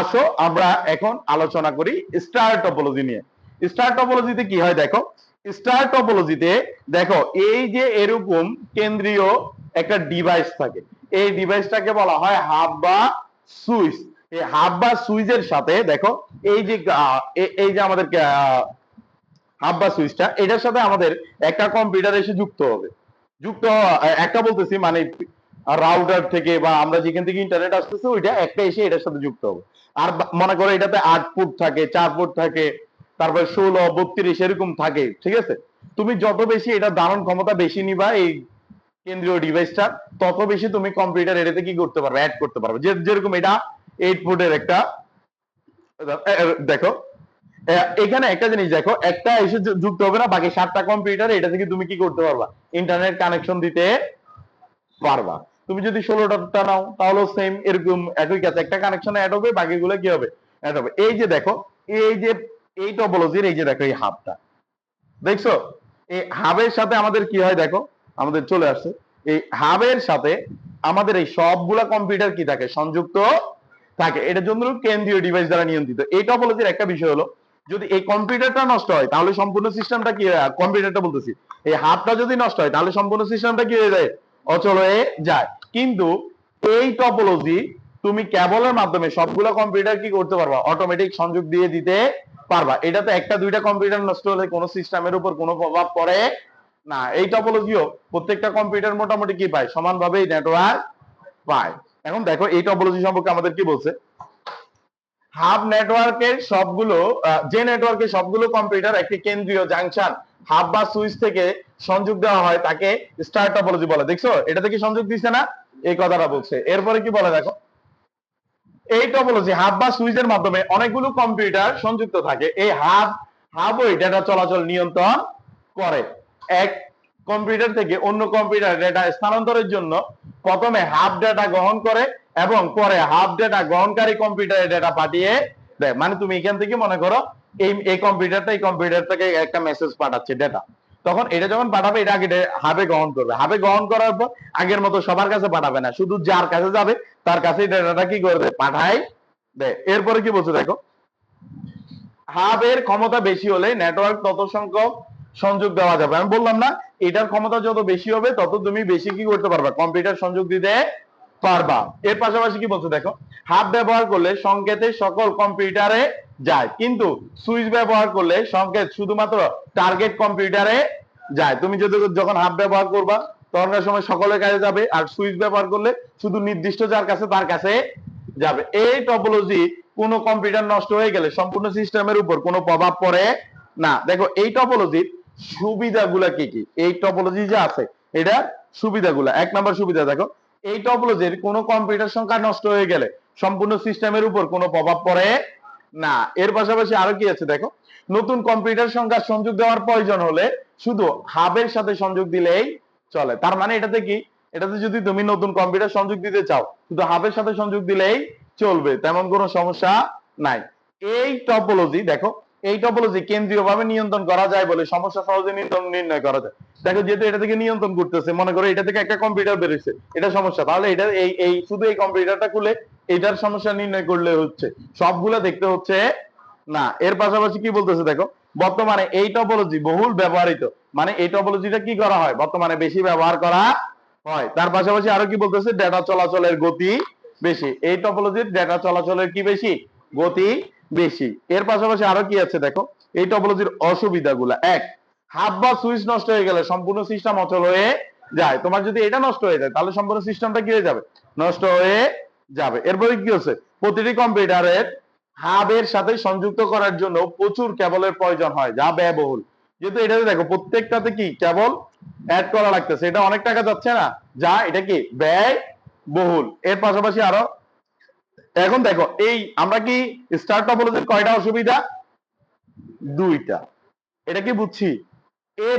আসো, আমরা এখন আলোচনা করি স্টার টপোলজি নিয়ে। স্টার টপোলজিতে কি হয় দেখো? স্টার টপোলজিতে দেখো, এই যে এরকম কেন্দ্রীয় একটা ডিভাইস থাকে, এই ডিভাইসটাকে বলা হয় হাব বা সুইচ। এই হাব বা সুইচের সাথে দেখো, এই যে এই যে আমাদের হাব বা সুইচটা, এটার সাথে আমাদের একটা কম্পিউটার এসে যুক্ত হবে। যুক্ত একটা বলতেছি মানে রাউটার থেকে বা আমরা যেখান থেকে ইন্টারনেট আসতেছে, ওইটা একটা এসে এটার সাথে যুক্ত হবে। আর মনে করো এটাতে আট ফুট থাকে, চার ফুট থাকে, তারপরে ষোলো, বত্রিশ এরকম থাকে, ঠিক আছে? তুমি যত বেশি এটা ধারণ ক্ষমতা বেশি নিবা এই কেন্দ্রীয় ডিভাইসটা তত বেশি তুমি কম্পিউটার এটাতে কি করতে পারবে অ্যাড করতে পারবে। যেরকম এটা এইট ফুটের একটা দেখো এখানে একটা জিনিস দেখো, একটা এসে যুক্ত হবে না, বাকি সাতটা কম্পিউটার এটা থেকে তুমি কি করতে পারবা? ইন্টারনেট কানেকশন দিতে পারবা। তুমি যদি ষোলোটা নাও তাহলেও সেম এরকম একই কাছে একটা কানেকশন অ্যাড হবে, বাকিগুলো কি হবে? অ্যাড হবে। এই যে দেখো, এই যে, এই টপোলজির এই যে দেখো, এই হাবটা দেখছ? এই হাবের সাথে আমাদের কি হয় দেখো? আমাদের চলে আসছে। এই হাবের সাথে আমাদের এই সবগুলা কম্পিউটার কি থাকে? সংযুক্ত থাকে। এটার জন্য কেন্দ্রীয় ডিভাইস দ্বারা নিয়ন্ত্রিত। এই টপোলজির একটা বিষয় হলো, যদি এই কম্পিউটারটা নষ্ট হয়, তাহলে সম্পূর্ণ সিস্টেমটা কি কম্পিউটারটা বলতেছি। এই হাবটা যদি নষ্ট হয়, তাহলে সম্পূর্ণ সিস্টেমটা কি হয়ে যায়? অচল হয়ে যায়। কিন্তু এই টপোলজি তুমি কেবলের মাধ্যমে সবগুলো কম্পিউটার কি করতে পারবা? অটোমেটিক সংযোগ দিয়ে দিতে পারবা। এটাতে একটা দুইটা কম্পিউটার নষ্ট হলে কোনো সিস্টেমের উপর কোনো প্রভাব পড়ে না। এই টপোলজিও প্রত্যেকটা কম্পিউটার মোটামুটি কি পায়? সমানভাবে নেটওয়ার্ক পায়। এখন দেখো, এই টপোলজি সম্পর্কে আমাদের কি বলছে? হাব নেটওয়ার্কের সবগুলো যে নেটওয়ার্কে সবগুলো কম্পিউটার একটি কেন্দ্রীয় জাংশন হাব বা সুইচ থেকে সংযোগ দেওয়া হয় তাকে স্টার টপোলজি বলে। দেখছ? এটা থেকে সংযোগ দিচ্ছে না? এই কথাটা বলছে। এরপরে কি বলে দেখো? এই টপোলজি হাব বা সুইচের মাধ্যমে অনেকগুলো কম্পিউটার সংযুক্ত থাকে। এই হাব হাব ওই ডেটা চলাচল নিয়ন্ত্রণ করে। এক কম্পিউটার থেকে অন্য কম্পিউটার ডেটা স্থানান্তরের জন্য প্রথমে হাফ ডেটা গ্রহণ করে এবং পরে হাফ ডেটা গ্রহণকারী কম্পিউটারে ডেটা পাঠিয়ে দেয়। মানে তুমি এখান থেকে মনে করো, এই এই কম্পিউটারটা এই কম্পিউটার থেকে একটা মেসেজ পাঠাচ্ছে ডেটা তখন এটা যখন পাঠাবে, এটা আগে হাবে গ্রহণ করবে। হাবে গ্রহণ করার পর আগের মতো সবার কাছে পাঠাবে না। শুধু যার কাছে যাবে, তার কাছে ডেটাটা কি করবে? পাঠায় দেয় এরপরে কি বলছে দেখো? হাবের ক্ষমতা বেশি হলে নেটওয়ার্ক তত সংখ্যক সংযোগ দেওয়া যাবে। আমি বললাম না, এটার ক্ষমতা যত বেশি হবে, তত তুমি বেশি কি করতে পারবা? কম্পিউটার সংযোগ দিতে পারবা। এর পাশাপাশি কি বলছো দেখো? হাব ব্যবহার করলে সংকেতে সকল কম্পিউটারে যায়। কিন্তু সুইচ ব্যবহার করলে সংকেত শুধুমাত্র টার্গেট কম্পিউটারে যায়। তুমি যদি যখন হাব ব্যবহার করবা, তখনকার সময় সকলের কাছে যাবে আর সুইচ ব্যবহার করলে শুধু নির্দিষ্ট যার কাছে, তার কাছে যাবে। এই টপোলজি কোন কম্পিউটার নষ্ট হয়ে গেলে সম্পূর্ণ সিস্টেমের উপর কোনো প্রভাব পড়ে না। দেখো, এই টপোলজির সুবিধাগুলা কি কি? এই টপোলজি যে আছে এটা সুবিধাগুলা। এক নম্বর সুবিধা, দেখো। এই টপোলজির কোনো কম্পিউটার সংখ্যা নষ্ট হয়ে গেলে সম্পূর্ণ সিস্টেমের উপর কোনো প্রভাব পড়ে না, এর পাশাপাশি আরও কি আছে দেখো? নতুন কম্পিউটার সংখ্যা সংযোগ দেওয়ার প্রয়োজন হলে শুধু হাবের সাথে সংযোগ দিলেই চলে। তার মানে এটাতে কি? এটাতে যদি তুমি নতুন কম্পিউটার সংযোগ দিতে চাও, শুধু হাবের সাথে সংযোগ দিলেই চলবে, তেমন কোনো সমস্যা নাই। এই টপোলজি দেখো এই টপোলজি কেন্দ্রীয়ভাবে নিয়ন্ত্রণ করা যায় বলে সমস্যা সহজে নির্ণয় করা যায়। দেখো, যেহেতু এটা থেকে নিয়ন্ত্রণ করতেছে, মনে করো এটা থেকে একটা কম্পিউটার বেরোচ্ছে এটা সমস্যা। তাহলে এটা এই এই, শুধু এই কম্পিউটারটা খুলে এটার সমস্যা নির্ণয় করলে হচ্ছে, সবগুলা দেখতে হচ্ছে, না, এর পাশাপাশি কি বলতেছে দেখো, বর্তমানে এই টপোলজি বহুল ব্যবহৃত মানে এই টপোলজিটা কি করা হয়? বর্তমানে বেশি ব্যবহার করা হয়। তার পাশাপাশি আরও কি বলতেছে ডেটা চলাচলের গতি বেশি। এই টপোলজির ডেটা চলাচলের কি বেশি? গতি বেশি। এর পাশাপাশি আরও কি আছে দেখো? এই টপোলজির অসুবিধাগুলা। এক হাব বা সুইচ নষ্ট হয়ে গেলে সম্পূর্ণ সিস্টেম অচল হয়ে যায়। তোমার যদি এটা নষ্ট হয়ে যায়, তাহলে সম্পূর্ণ সিস্টেমটা কি হয়ে যাবে? নষ্ট হয়ে যাবে। এরপরে কি হচ্ছে? প্রতিটি কম্পিউটারের হাবের সাথে সংযুক্ত করার জন্য প্রচুর কেবলের প্রয়োজন হয়, যা ব্যয়বহুল। যেহেতু এটাতে দেখো, প্রত্যেকটাতে কি? কেবল অ্যাড করা লাগতেছে। এটা অনেক টাকা যাচ্ছে না। যা, এটা কি? ব্যয় বহুল এর পাশাপাশি আরও এখন দেখো এই আমরা কি স্টার টপোলজির কয়টা অসুবিধা? দুইটা। এটা কি বুঝছি? এর